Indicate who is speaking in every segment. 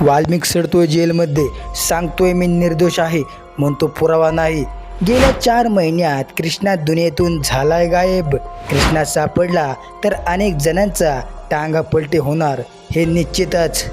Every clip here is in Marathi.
Speaker 1: वाल्मिक सडतोय जेलमध्ये. सांगतोय मी निर्दोष आहे म्हणतो पुरावा नाही. गेल्या चार महिन्यात कृष्णा दुनियेतून झालाय गायब. कृष्णा सापडला तर अनेक जणांचा टांगा पलटे होणार हे निश्चितच.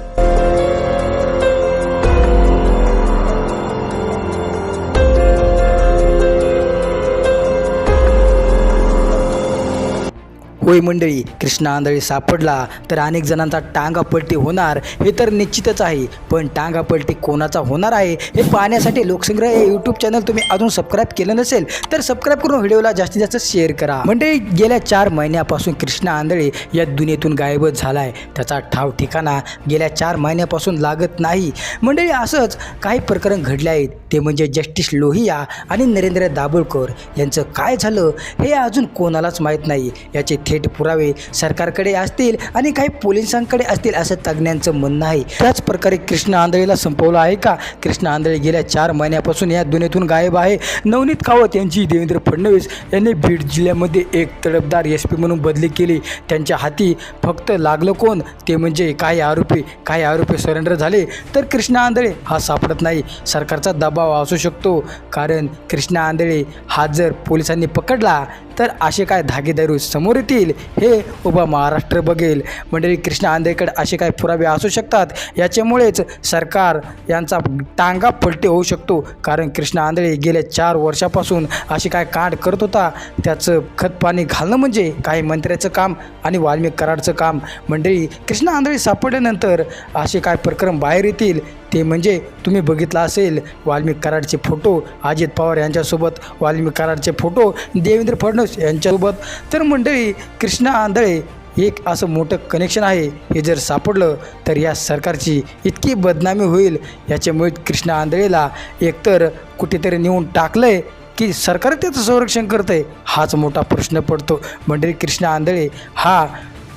Speaker 1: होय मंडळी कृष्णा आंधळी सापडला तर अनेक जणांचा टांगापलटी होणार हे तर निश्चितच आहे. पण टांगापलटी कोणाचा होणार आहे हे पाहण्यासाठी लोकसंग्रह हे यूट्यूब चॅनल तुम्ही अजून सबस्क्राईब केलं नसेल तर सबस्क्राईब करून व्हिडिओला जास्तीत जास्त शेअर करा. मंडळी गेल्या चार महिन्यापासून कृष्णा आंधळे या दुनियेतून गायबच झाला आहे त्याचा ठाव ठिकाणा गेल्या चार महिन्यापासून लागत नाही. मंडळी असंच काही प्रकरण घडले आहेत. ते म्हणजे जस्टिस लोहिया आणि नरेंद्र दाभोळकर यांचं काय झालं हे अजून कोणालाच माहीत नाही. याचे थेट पुरावे सरकारकडे असतील आणि काही पोलिसांकडे असतील असं तज्ज्ञांचं म्हणणं आहे. त्याच प्रकारे कृष्ण आंधळेला संपवलं आहे का? कृष्ण आंधळे गेल्या चार महिन्यापासून या दुनियेतून गायब आहे. नवनीत कावत यांची देवेंद्र फडणवीस यांनी बीड जिल्ह्यामध्ये एक तडफदार एस पी म्हणून बदली केली. त्यांच्या हाती फक्त लागलं कोण? ते म्हणजे काही आरोपी काही आरोपी सरेंडर झाले तर कृष्णा आंधळे हा सापडत नाही. सरकारचा दबाव असू शकतो. कारण कृष्णा आंधळे हा जर पोलिसांनी पकडला तर असे काय धागेदारू समोर येतील हे उभा महाराष्ट्र बघेल. मंडळी कृष्णा आंधळेकडे असे काय पुरावे असू शकतात? याच्यामुळेच सरकार यांचा टांगा पलटी होऊ शकतो. कारण कृष्णा आंधळे गेल्या चार वर्षापासून असे काय कांड करत होता? त्याचं खतपाणी घालणं म्हणजे काही मंत्र्याचं काम आणि वाल्मिक कराडचं काम. मंडळी कृष्णा आंधळे सापडल्यानंतर असे काय प्रकरण बाहेर येतील ते म्हणजे तुम्ही बघितलं असेल वाल्मिक कराडचे फोटो अजित पवार यांच्यासोबत वाल्मिक कराडचे फोटो देवेंद्र फडणवीस यांच्यासोबत. तर मंडळी कृष्णा आंधळे एक असं मोठं कनेक्शन आहे. हे जर सापडलं तर या सरकारची इतकी बदनामी होईल. याच्यामुळे कृष्णा आंधळेला एकतर कुठेतरी नेऊन टाकलं आहे की सरकार त्याचं संरक्षण करतं आहे हाच मोठा प्रश्न पडतो. मंडळी कृष्णा आंधळे हा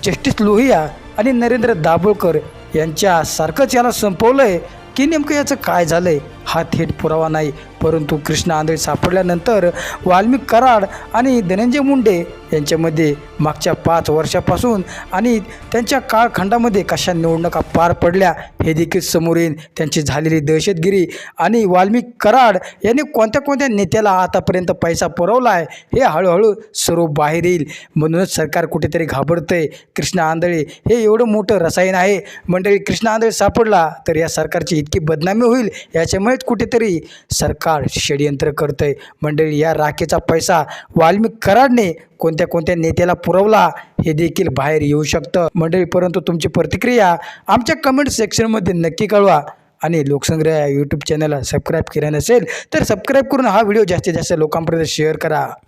Speaker 1: जस्टिस लोहिया आणि नरेंद्र दाभोळकर यांच्यासारखंच याला संपवलं आहे की नेमकं याचं काय झालं आहे हा थेट पुरावा नाही. परंतु कृष्ण आंधळे सापडल्यानंतर वाल्मिक कराड आणि धनंजय मुंडे यांच्यामध्ये मागच्या पाच वर्षापासून आणि त्यांच्या काळखंडामध्ये कशा निवडणुका पार पडल्या हे देखील समोर येईल त्यांची झालेली दहशतगिरी आणि वाल्मिक कराड यांनी कोणत्या कोणत्या नेत्याला आतापर्यंत पैसा पुरवला आहे हे हळूहळू सर्व बाहेर येईल. म्हणूनच सरकार कुठेतरी घाबरतंय. कृष्ण आंधळे हे एवढं मोठं रसायन आहे. मंडळी कृष्ण आंधळे सापडला तर या सरकारची इतकी बदनामी होईल याच्यामुळे त्यामुळेच कुठेतरी सरकार षडयंत्र करतंय. मंडळी या राखेचा पैसा वाल्मिक कराडने कोणत्या कोणत्या नेत्याला पुरवला हे देखील बाहेर येऊ शकतं. मंडळी परंतु तुमची प्रतिक्रिया आमच्या कमेंट सेक्शनमध्ये नक्की कळवा. आणि लोकसंग्रह या यूट्यूब चॅनलला सबस्क्राईब केलं नसेल तर सबस्क्राईब करून हा व्हिडिओ जास्तीत जास्त लोकांपर्यंत शेअर करा.